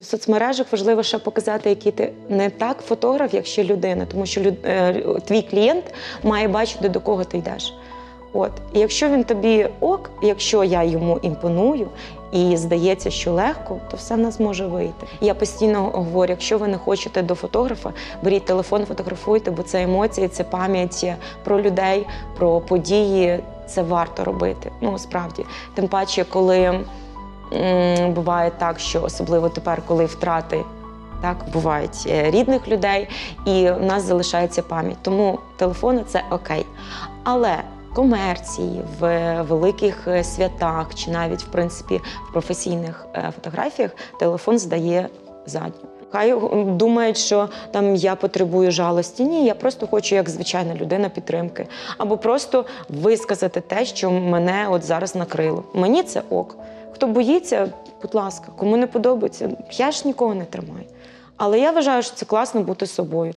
В соцмережах важливо ще показати, який ти не так фотограф, як ще людина, тому що люд, е, твій клієнт має бачити, до кого ти йдеш. От, і якщо він тобі ок, якщо я йому імпоную і здається, що легко, то все в нас може вийти. Я постійно говорю: якщо ви не хочете до фотографа, беріть телефон, фотографуйте, бо це емоції, це пам'ять про людей, про події. Це варто робити. Ну справді, тим паче, коли буває так, що особливо тепер, коли втрати. Так, бувають е, рідних людей, і в нас залишається пам'ять. Тому телефони це окей. Але комерції в великих е, святах чи навіть в принципі в професійних е, фотографіях телефон здає задню. Хай думають, що там я потребую жалості. Ні, я просто хочу, як звичайна людина, підтримки. Або просто висказати те, що мене от зараз накрило. Мені це ок. Хто боїться, будь ласка, кому не подобається, я ж нікого не тримаю. Але я вважаю, що це класно бути собою.